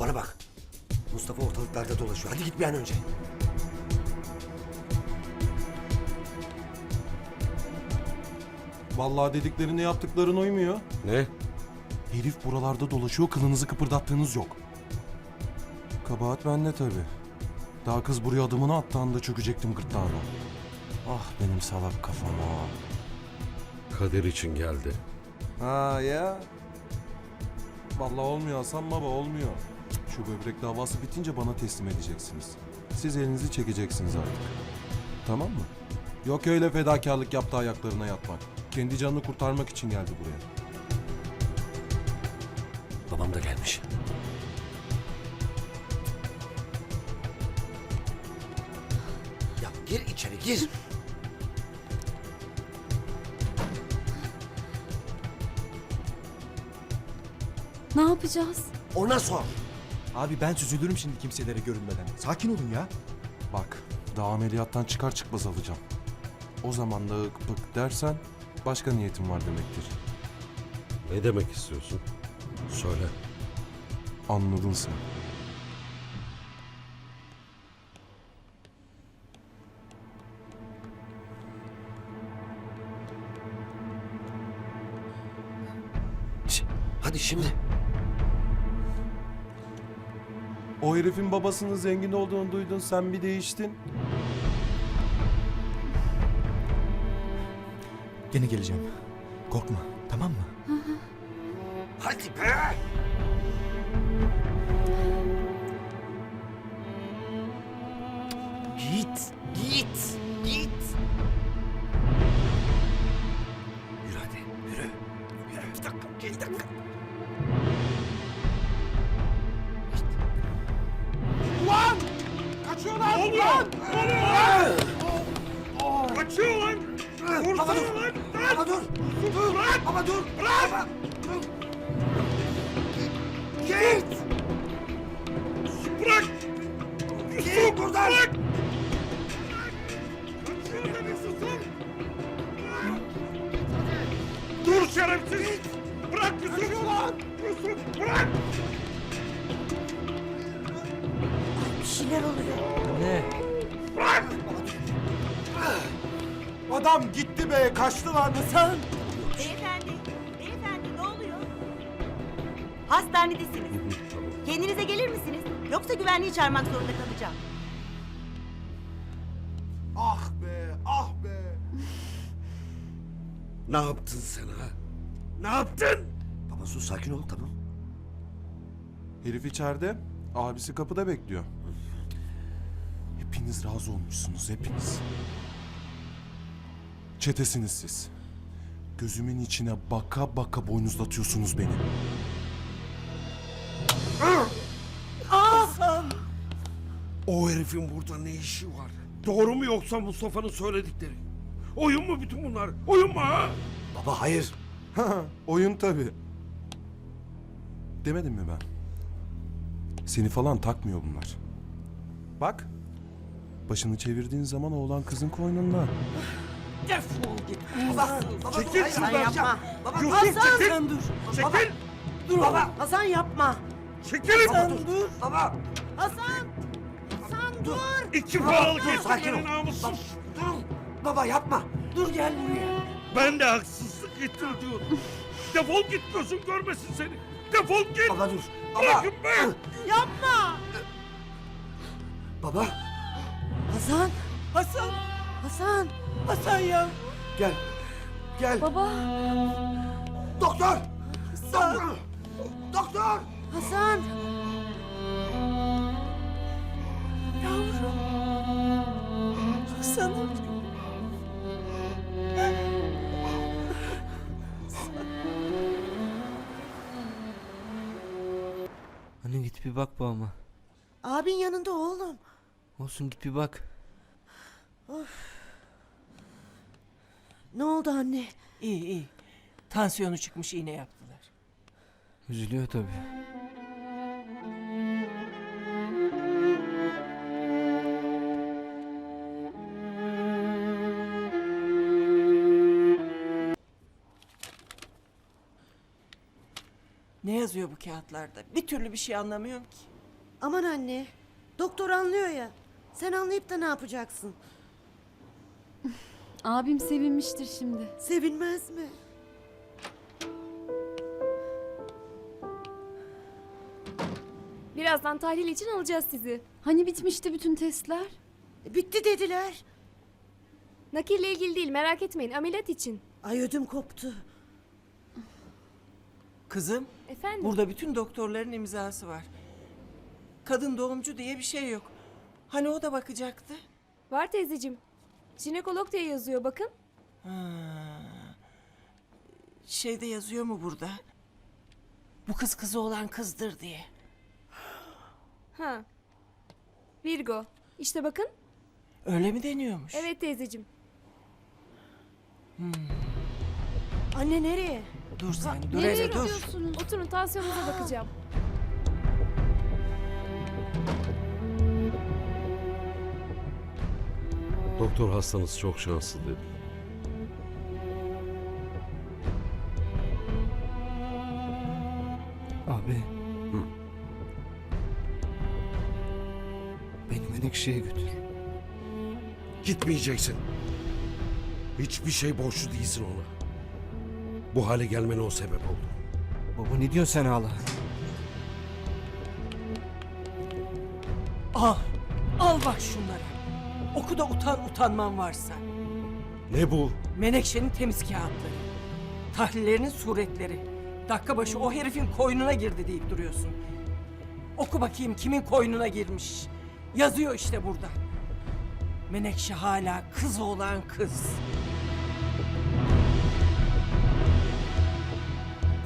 Bana bak. Mustafa ortalıklarda dolaşıyor. Hadi git bir an önce. Vallahi dediklerini yaptıkların uymuyor. Ne? Herif buralarda dolaşıyor, kılınızı kıpırdattığınız yok. Kabahat bende tabi. Daha kız buraya adımını attığında çökecektim gırtlağına. Ah benim salak kafam ah. Kadir için geldi. Ha ya. Vallahi olmuyor Hasan baba olmuyor. Şu böbrek davası bitince bana teslim edeceksiniz. Siz elinizi çekeceksiniz artık. Tamam mı? Yok öyle fedakarlık yaptı ayaklarına yatmak. Kendi canını kurtarmak için geldi buraya. Babam da gelmiş. Ya gir içeri gir. Ne yapacağız? Ona sor. Abi ben süzülürüm şimdi kimselere görünmeden. Sakin olun ya. Bak, daha ameliyattan çıkar çıkmaz alacağım. O zaman da ık pık dersen başka niyetim var demektir. Ne demek istiyorsun? Söyle. Anladın sen. Hadi şimdi. O herifin babasının zengin olduğunu duydun sen bir değiştin. Gene geleceğim. Korkma tamam mı? Hadi be. Git, git, git. Kaçıyor lan! Baba dur, Vursana lan! baba dur. Dur, baba dur. Baba, dur. Git, Bırak! git buradan. Bırak! Kaçıyor demek susam! Dur şerefsiz! Bırak Yusuf! Yusuf bırak! Bir şeyler oluyor. Bırak! Adam gitti be kaçtı lan. Sen. Beyefendi, beyefendi ne oluyor? Hastanedesiniz. Kendinize gelir misiniz? Yoksa güvenliği çağırmak zorunda kalacağım. Ah be ah be. Ne yaptın sen ha? Ne yaptın? Baba sus, sakin ol, tamam. Herif içeride, abisi kapıda bekliyor. Hepiniz razı olmuşsunuz, hepiniz. Çetesiniz siz. Gözümün içine baka baka boynuzlatıyorsunuz beni. O herifin burada ne işi var? Doğru mu yoksa Mustafa'nın söyledikleri? Oyun mu bütün bunlar? Oyun mu ha? Baba hayır. Oyun tabii. Demedim mi ben? Seni falan takmıyor bunlar. Bak. Başını çevirdiğin zaman oğlan kızın koynunda. Baba, baba Çekil dur, şuradan. hayır, yapma. Baba, Yusuf çekil! sen dur. Çekil! baba, Hasan yapma. Çekil! baba dur. Baba, Hasan! Hasan dur! İki Baba, paralı dur, sakin ol. namussuz! dur. Baba yapma. Dur gel buraya. Ben de haksızlık ettim diyorum. Defol git gözüm görmesin seni. Defol git. Baba dur. Baba. Bırakın be. Yapma! Baba, Hasan! Hasan! Hasan! Hasan ya! gel. Gel. Baba, Doktor! Doktor! Doktor! Hasan! Yavrum! Hasan'ım! Anne git bir bak babama. Abin yanında oğlum. Olsun git bir bak. Ne oldu anne? İyi iyi. Tansiyonu çıkmış iğne yaptılar. Üzülüyor tabii. Ne yazıyor bu kağıtlarda? Bir türlü bir şey anlamıyorum ki. Aman anne. Doktor anlıyor ya. Sen anlayıp da ne yapacaksın? Abim sevinmiştir şimdi. Sevinmez mi? Birazdan tahlil için alacağız sizi. Hani bitmişti bütün testler? Bitti dediler. Nakille ilgili değil merak etmeyin ameliyat için. Ay ödüm koptu. Kızım, Efendim? burada bütün doktorların imzası var. Kadın doğumcu diye bir şey yok. Hani o da bakacaktı? Var teyzeciğim. Jinekolog diye yazıyor bakın. Şeyde yazıyor mu burada? Bu kız kızı olan kızdır diye. Ha. Virgo. İşte bakın. Öyle mi deniyormuş? Evet teyzeciğim. Anne nereye? Dur sen, dur Nereye hele dur. gidiyorsunuz? Oturun tansiyonunuza bakacağım. Doktor hastanız çok şanslı dedi. Abi. Beni Menekşe'ye götür. Gitmeyeceksin. Hiçbir şey borçlu değilsin ona. Bu hale gelmene o sebep oldu. Baba ne diyorsun sen hala? Al, al bak şunları. Oku da utan utanman varsa. Ne bu? Menekşe'nin temiz kağıtları. Tahlillerinin suretleri. Dakika başı o herifin koynuna girdi deyip duruyorsun. Oku bakayım kimin koynuna girmiş. Yazıyor işte burada. Menekşe hala kız olan kız.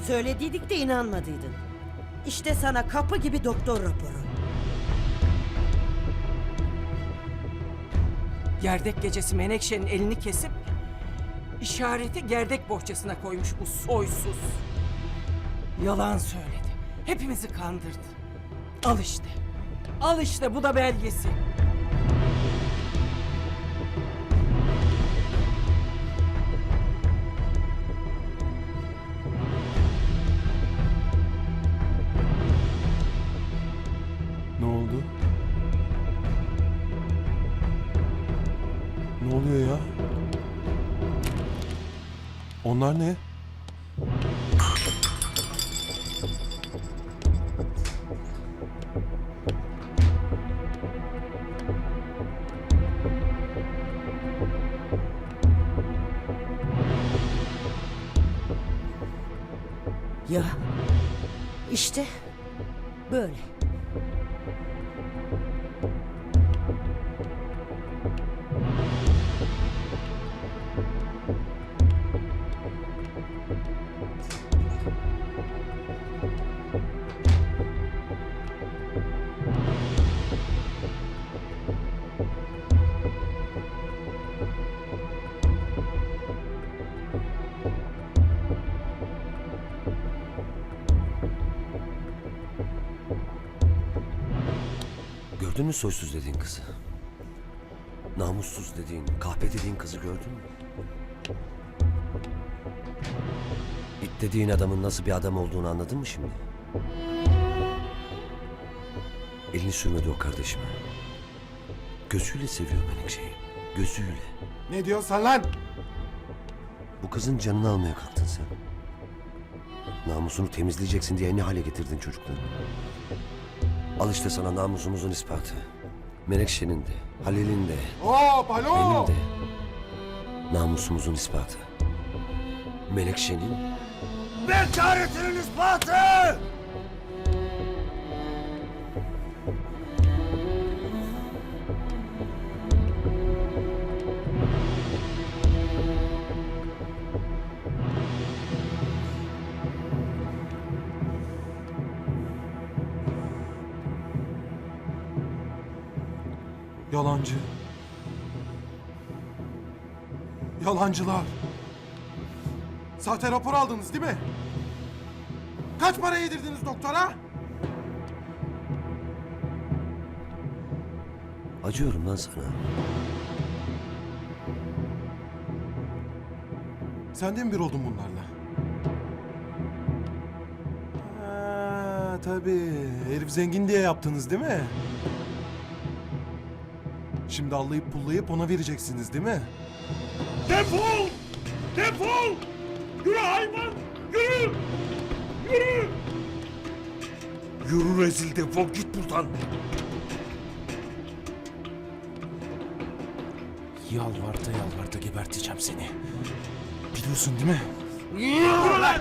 Söylediydik de inanmadıydın. İşte sana kapı gibi doktor raporu. Gerdek gecesi Menekşe'nin elini kesip işareti gerdek bohçasına koymuş bu soysuz. Yalan söyledi. Hepimizi kandırdı. Al işte. Al işte bu da belgesi. Onlar ne? Ya işte böyle. Gördün mü soysuz dediğin kızı? Namussuz dediğin, kahpe dediğin kızı gördün mü? İt dediğin adamın nasıl bir adam olduğunu anladın mı şimdi? Elini sürmedi o kardeşime. Gözüyle seviyor Menekşe'yi. Gözüyle. Ne diyorsun lan? Bu kızın canını almaya kalktın sen. Namusunu temizleyeceksin diye ne hale getirdin çocuklarını. Al işte sana namusumuzun ispatı. Menekşe'nin de, Halil'in de, Hop benim alo! de. Namusumuzun ispatı. Menekşe'nin... Bekaretinin ispatı! Yalancı. Yalancılar. Sahte rapor aldınız değil mi? Kaç para yedirdiniz doktora? Acıyorum lan sana. Sen de mi bir oldun bunlarla? tabii. Herif zengin diye yaptınız değil mi? Şimdi allayıp pullayıp ona vereceksiniz değil mi? Defol! Defol! Yürü hayvan! Yürü! Yürü! Yürü rezil defol git buradan. Yalvarta yalvarta geberteceğim seni. Biliyorsun değil mi? Yürü lan!